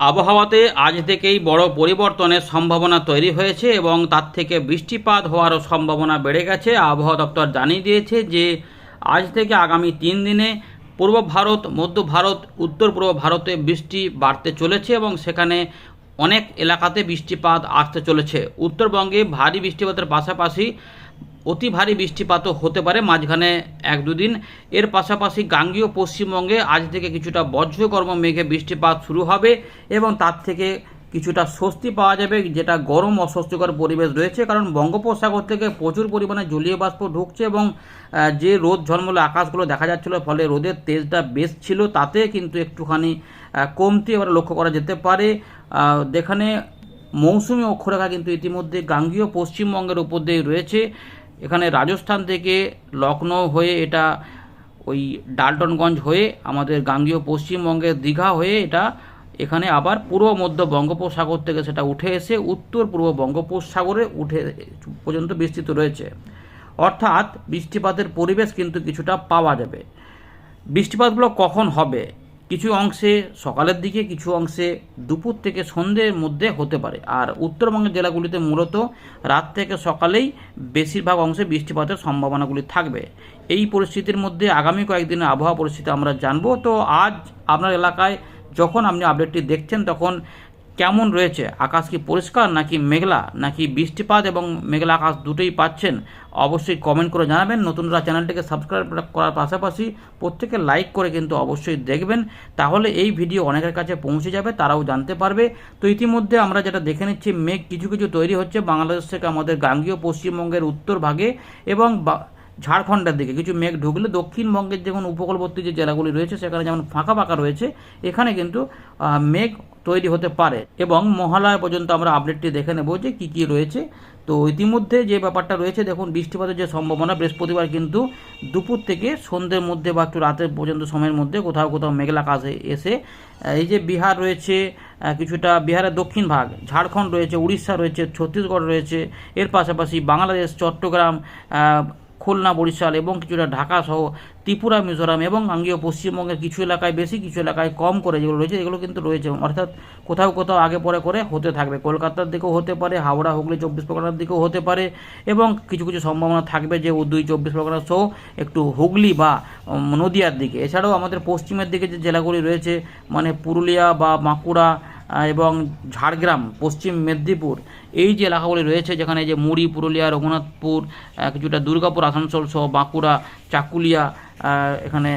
আবহাওয়াতে আজ থেকেই বড় পরিবর্তনের সম্ভাবনা তৈরি হয়েছে এবং তার থেকে বৃষ্টিপাত হওয়ারও সম্ভাবনা বেড়ে গেছে। আবহাওয়া দপ্তর জানিয়ে দিয়েছে যে, আজ থেকে আগামী তিন দিনে পূর্ব ভারত, মধ্য ভারত, উত্তর পূর্ব ভারতে বৃষ্টি বাড়তে চলেছে এবং সেখানে অনেক এলাকাতে বৃষ্টিপাত আসতে চলেছে। উত্তরবঙ্গে ভারী বৃষ্টিপাতের পাশাপাশি অতি ভারী বৃষ্টিপাতও হতে পারে মাঝখানে এক দুদিন। এর পাশাপাশি গাঙ্গীয় পশ্চিমবঙ্গে আজ থেকে কিছুটা বজ্রকর্ম মেঘে বৃষ্টিপাত শুরু হবে এবং তার থেকে কিছুটা স্বস্তি পাওয়া যাবে, যেটা গরম অস্বস্তিকর পরিবেশ রয়েছে। কারণ বঙ্গোপসাগর থেকে প্রচুর পরিমাণে জলীয় বাষ্প ঢুকছে এবং যে রোদ ঝলমলে আকাশগুলো দেখা যাচ্ছিল, ফলে রোদের তেজটা বেশ ছিল, তাতে কিন্তু একটুখানি কমতি এবার লক্ষ্য করা যেতে পারে। যেখানে মৌসুমি অক্ষরেখা কিন্তু ইতিমধ্যে গাঙ্গীয় পশ্চিমবঙ্গের উপর দিয়ে রয়েছে। এখানে রাজস্থান থেকে লখনৌ হয়ে এটা ওই ডালটনগঞ্জ হয়ে আমাদের গাঙ্গীয় পশ্চিমবঙ্গের দীঘা হয়ে এটা এখানে আবার পূর্ব মধ্য বঙ্গোপসাগর থেকে সেটা উঠে এসে উত্তর পূর্ব বঙ্গোপসাগরে উঠে পর্যন্ত বিস্তৃত রয়েছে। অর্থাৎ বৃষ্টিপাতের পরিবেশ কিন্তু কিছুটা পাওয়া যাবে। বৃষ্টিপাতগুলো কখন হবে? কিছু অংশে সকালের দিকে, কিছু অংশে দুপুর থেকে সন্ধ্যের মধ্যে হতে পারে। আর উত্তরবঙ্গের জেলাগুলিতে মূলত রাত থেকে সকালেই বেশিরভাগ অংশে বৃষ্টিপাতের সম্ভাবনাগুলি থাকবে। এই পরিস্থিতির মধ্যে আগামী কয়েকদিনের আবহাওয়া পরিস্থিতি আমরা জানব। তো আজ আপনার এলাকায় যখন আপনি আপডেটটি দেখছেন, তখন কেমন রয়েছে? আকাশ কি পরিষ্কার নাকি মেঘলা? নাকি বৃষ্টিপাত এবং মেঘলা আকাশ দুটোই পাচ্ছেন? অবশ্যই কমেন্ট করে জানাবেন। নতুনরা চ্যানেলটিকে সাবস্ক্রাইব করার পাশাপাশি প্রত্যেকে লাইক করে কিন্তু অবশ্যই দেখবেন। তাহলে এই ভিডিও অনেকের কাছে পৌঁছে যাবে, তারাও জানতে পারবে। তো ইতিমধ্যে আমরা যেটা দেখে নিচ্ছি, মেঘ কিছু কিছু তৈরি হচ্ছে বাংলাদেশ থেকে আমাদের গাঙ্গীয় পশ্চিমবঙ্গের উত্তর ভাগে এবং ঝাড়খণ্ডের দিকে। কিছু মেঘ ঢুকলে দক্ষিণবঙ্গের যেমন উপকূলবর্তী যে জেলাগুলি রয়েছে, সেখানে যেমন ফাঁকা ফাঁকা রয়েছে, এখানে কিন্তু মেঘ তৈরি হতে পারে এবং মহালয়া পর্যন্ত আমরা আপডেটটি দেখে নেব যে কী কী রয়েছে। তো ইতিমধ্যে যে ব্যাপারটা রয়েছে, দেখুন, বৃষ্টিপাতের যে সম্ভাবনা, বৃহস্পতিবার কিন্তু দুপুর থেকে সন্ধ্যের মধ্যে বা একটু রাতের পর্যন্ত সময়ের মধ্যে কোথাও কোথাও মেঘলা আকাশে এসে এই যে বিহার রয়েছে কিছুটা বিহারের দক্ষিণ ভাগ, ঝাড়খণ্ড রয়েছে, উড়িষ্যা রয়েছে, ছত্তিশগড় রয়েছে, এর পাশাপাশি বাংলাদেশ, চট্টগ্রাম খুলনা, বরিশাল এবং কিছুটা ঢাকা সহ ত্রিপুরা, মিজোরাম এবং গাঙ্গীয় পশ্চিমবঙ্গের কিছু এলাকায় বেশি, কিছু এলাকায় কম করে যেগুলো রয়েছে, এগুলো কিন্তু রয়েছে অর্থাৎ কোথাও কোথাও আগে পরে করে হতে থাকবে। কলকাতার দিকেও হতে পারে, হাওড়া, হুগলি, চব্বিশ পরগনার দিকেও হতে পারে এবং কিছু কিছু সম্ভাবনা থাকবে যে দুই চব্বিশ পরগনা সহ একটু হুগলি বা নদিয়ার দিকে। এছাড়াও আমাদের পশ্চিমের দিকে যে জেলাগুলি রয়েছে মানে পুরুলিয়া বা বাঁকুড়া এবং ঝাড়গ্রাম, পশ্চিম মেদিনীপুর, এই যে এলাকাগুলি রয়েছে, যেখানে যে মুড়ি, পুরুলিয়া, রঘুনাথপুর কিছুটা দুর্গাপুর, আসানসোল সহ বাঁকুড়া, চাকুলিয়া এখানে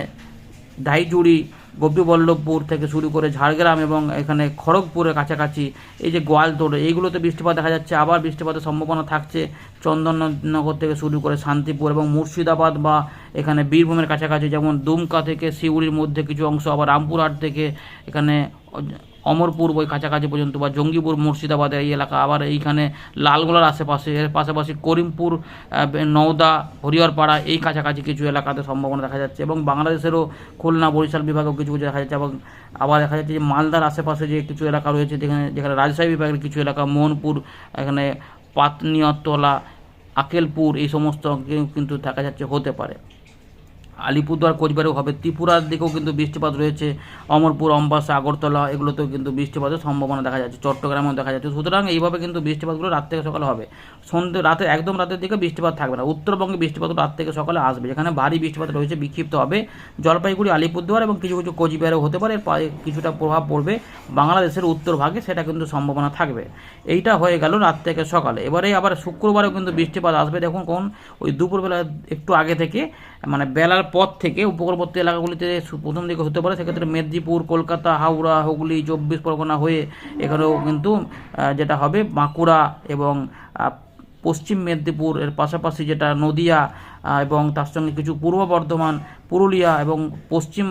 দাইজুড়ি গোপীবল্লভপুর থেকে শুরু করে ঝাড়গ্রাম এবং এখানে খড়গপুরের কাছাকাছি এই যে গোয়ালতোড়, এইগুলোতে বৃষ্টিপাত দেখা যাচ্ছে। আবার বৃষ্টিপাতের সম্ভাবনা থাকছে চন্দননগর থেকে শুরু করে শান্তিপুর এবং মুর্শিদাবাদ বা এখানে বীরভূমের কাছাকাছি, যেমন দুমকা থেকে সিউড়ির মধ্যে কিছু অংশ, আবার রামপুরহাট থেকে এখানে অমরপুর ওই কাছাকাছি পর্যন্ত বা জঙ্গিপুর মুর্শিদাবাদের এই এলাকা। আবার এইখানে লালগোলার আশেপাশে, এর পাশাপাশি করিমপুর নওদা, হরিহরপাড়া এই কাছাকাছি কিছু এলাকাতে সম্ভাবনা দেখা যাচ্ছে। এবং বাংলাদেশেরও খুলনা, বরিশাল বিভাগেও কিছু কিছু দেখা যাচ্ছে। এবং আবার দেখা যাচ্ছে যে মালদার আশেপাশে যে কিছু এলাকা রয়েছে, যেখানে যেখানে রাজশাহী বিভাগের কিছু এলাকা, মোহনপুর, এখানে পাতনিয়তলা, আকেলপুর, এই সমস্ত কিন্তু দেখা যাচ্ছে হতে পারে। আলিপুরদুয়ার, কোচবিহারেও হবে। ত্রিপুরার দিকেও কিন্তু বৃষ্টিপাত রয়েছে। অমরপুর, অম্বাসা, আগরতলা, এগুলোতেও কিন্তু বৃষ্টিপাতের সম্ভাবনা দেখা যাচ্ছে। চট্টগ্রামেও দেখা যাচ্ছে। সুতরাং এইভাবে কিন্তু বৃষ্টিপাতগুলো রাত থেকে সকালে হবে। সন্ধ্যে, রাতে, একদম রাতের দিকে বৃষ্টিপাত থাকবে না। উত্তরবঙ্গে বৃষ্টিপাত রাত থেকে সকালে আসবে। যেখানে ভারী বৃষ্টিপাত রয়েছে, বিক্ষিপ্ত হবে জলপাইগুড়ি, আলিপুরদুয়ার এবং কিছু কিছু কোচবিহারেও হতে পারে। কিছুটা প্রভাব পড়বে বাংলাদেশের উত্তর ভাগে সেটা কিন্তু সম্ভাবনা থাকবে। এইটা হয়ে গেল রাত থেকে সকালে। এবারে আবার শুক্রবারেও কিন্তু বৃষ্টিপাত আসবে। দেখুন কোন ওই দুপুরবেলা একটু আগে থেকে মানে বেলার পথ থেকে উপকূলবর্তী এলাকাগুলিতে প্রথম দিকে হতে পারে, সেক্ষেত্রে মেদিনীপুর, কলকাতা, হাওড়া, হুগলি, চব্বিশ পরগনা হয়ে এখানেও কিন্তু যেটা হবে বাঁকুড়া এবং পশ্চিম মেদিনীপুর। এর পাশাপাশি যেটা নদিয়া এবং তার সঙ্গে কিছু পূর্ব বর্ধমান পুরুলিয়া এবং পশ্চিম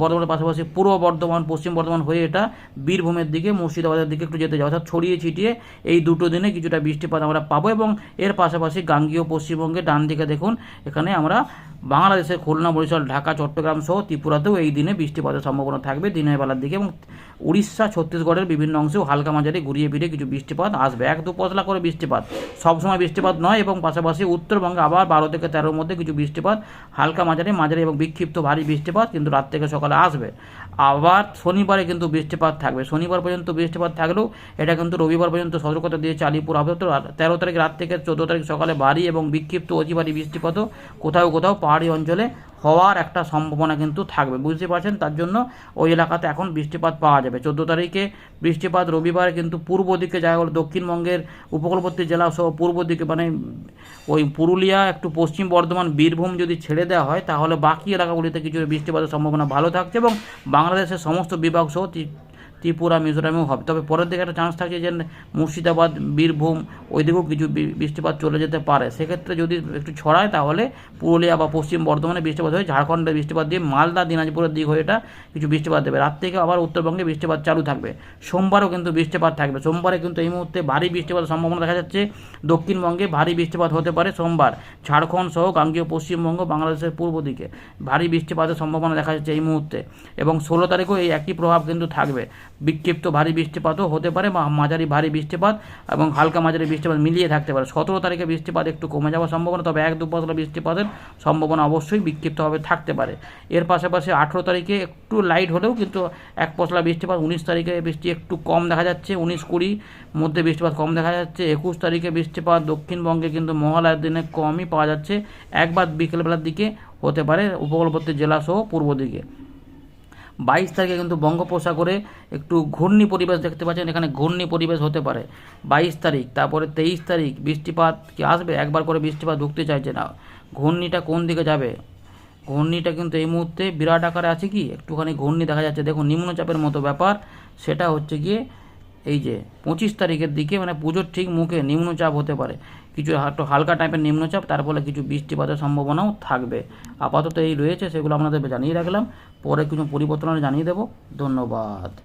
বর্ধমানের পাশাপাশি পূর্ব বর্ধমান, পশ্চিম বর্ধমান হয়ে এটা বীরভূমের দিকে, মুর্শিদাবাদের দিকে একটু যেতে যাবে অর্থাৎ ছড়িয়ে ছিটিয়ে এই দুটো দিনে কিছুটা বৃষ্টিপাত আমরা পাবো এবং এর পাশাপাশি গাঙ্গীয় পশ্চিমবঙ্গে ডান দিকে দেখুন, এখানে আমরা বাংলাদেশের খুলনা, বরিশাল, ঢাকা, চট্টগ্রাম সহ ত্রিপুরাতেও এই দিনে বৃষ্টিপাতের সম্ভাবনা থাকবে দিনের বেলার দিকে এবং উড়িষ্যা, ছত্তিশগড়ের বিভিন্ন অংশেও হালকা মাঝারি ঘুরিয়ে ফিরে কিছু বৃষ্টিপাত আসবে। এক দু পতলা করে বৃষ্টিপাত। সবসময় বৃষ্টিপাত নয় এবং পাশাপাশি উত্তরবঙ্গে আবার বারো থেকে তেরোর মধ্যে কিছু বৃষ্টিপাত হালকা মাঝারি মাঝারি এবং বিক্ষিপ্ত ভারী বৃষ্টিপাত কিন্তু রাত থেকে সকালে আসবে। আবার শনিবারে কিন্তু বৃষ্টিপাত থাকবে। শনিবার পর্যন্ত বৃষ্টিপাত থাকলেও এটা কিন্তু রবিবার পর্যন্ত সতর্কতা দিয়েছে আলিপুর আবহাওয়া তো তেরো তারিখ রাত থেকে চোদ্দ তারিখ সকালে ভারী এবং বিক্ষিপ্ত অতিভারী বৃষ্টিপাতও কোথাও কোথাও পাহাড়ি অঞ্চলে হওয়ার একটা সম্ভাবনা কিন্তু থাকবে। বুঝতে পারছেন? তার জন্য ওই এলাকাতে এখন বৃষ্টিপাত পাওয়া যাবে। চোদ্দ তারিখে বৃষ্টিপাত, রবিবার কিন্তু পূর্ব দিকে জায়গাগুলো দক্ষিণবঙ্গের উপকূলবর্তী জেলা সহ পূর্ব দিকে মানে ওই পুরুলিয়া, একটু পশ্চিম বর্ধমান, বীরভূম যদি ছেড়ে দেওয়া হয়, তাহলে বাকি এলাকাগুলিতে কিছু বৃষ্টিপাতের সম্ভাবনা ভালো থাকছে এবং বাংলাদেশের সমস্ত বিভাগ সহ ত্রিপুরা, মিজোরামেও হবে। তবে পরের দিকে একটা চান্স থাকছে যে মুর্শিদাবাদ, বীরভূম ওই দিকেও কিছু বৃষ্টিপাত চলে যেতে পারে। সেক্ষেত্রে যদি একটু ছড়ায় তাহলে পুরুলিয়া বা পশ্চিম বর্ধমানে বৃষ্টিপাত হয়ে ঝাড়খণ্ডে বৃষ্টিপাত দিয়ে মালদা, দিনাজপুরের দিক হয়ে এটা কিছু বৃষ্টিপাত দেবে। রাত থেকে আবার উত্তরবঙ্গে বৃষ্টিপাত চালু থাকবে। সোমবারও কিন্তু বৃষ্টিপাত থাকবে। সোমবারে কিন্তু এই মুহূর্তে ভারী বৃষ্টিপাতের সম্ভাবনা দেখা যাচ্ছে। দক্ষিণবঙ্গে ভারী বৃষ্টিপাত হতে পারে সোমবার। ঝাড়খণ্ড সহ গাঙ্গীয় পশ্চিমবঙ্গ, বাংলাদেশের পূর্ব দিকে ভারী বৃষ্টিপাতের সম্ভাবনা দেখা যাচ্ছে এই মুহূর্তে। এবং ষোলো তারিখেও এই একই প্রভাব কিন্তু থাকবে। বিক্ষিপ্ত ভারী বৃষ্টিপাতও হতে পারে বা মাঝারি ভারী বৃষ্টিপাত এবং হালকা মাঝারি বৃষ্টিপাত মিলিয়ে থাকতে পারে। সতেরো তারিখে বৃষ্টিপাত একটু কমে যাওয়ার সম্ভাবনা, তবে এক দু পশলা বৃষ্টিপাতের সম্ভাবনা অবশ্যই বিক্ষিপ্তভাবে থাকতে পারে। এর পাশাপাশি আঠেরো তারিখে একটু লাইট হলেও কিন্তু এক পশলা বৃষ্টিপাত, উনিশ তারিখে বৃষ্টি একটু কম দেখা যাচ্ছে, উনিশ কুড়ি মধ্যে বৃষ্টিপাত কম দেখা যাচ্ছে, একুশ তারিখে বৃষ্টিপাত দক্ষিণবঙ্গে কিন্তু মহালয়ার দিনে কমই পাওয়া যাচ্ছে, একবার বিকেলবেলার দিকে হতে পারে, উপকূলবর্তী জেলা সহ পূর্ব দিকে। বাইশ তারিখে কিন্তু বঙ্গোপসাগরে একটু ঘূর্ণি পরিবেশ দেখতে পাচ্ছেন, এখানে ঘূর্ণি পরিবেশ হতে পারে। বাইশ তারিখ, তারপরে তেইশ তারিখ বৃষ্টিপাত কি আসবে? একবার করে বৃষ্টিপাত ঢুকতে চাইছে না। ঘূর্ণিটা কোন দিকে যাবে? ঘূর্ণিটা কিন্তু এই মুহূর্তে বিরাট আকারে আছে কি? একটুখানি ঘূর্ণি দেখা যাচ্ছে। দেখুন, নিম্নচাপের মতো ব্যাপার। সেটা হচ্ছে গিয়ে এই যে পঁচিশ তারিখের দিকে মানে পুজোর ঠিক মুখে নিম্নচাপ হতে পারে। কিছু একটু হালকা টাইপের নিম্নচাপ, তার ফলে কিছু বৃষ্টিপাতের সম্ভাবনাও থাকবে। আপাতত এই রয়েছে, সেগুলো আপনাদের জানিয়ে রাখলাম। পরে কিছু পরিবর্তন জানিয়ে দেবো। ধন্যবাদ।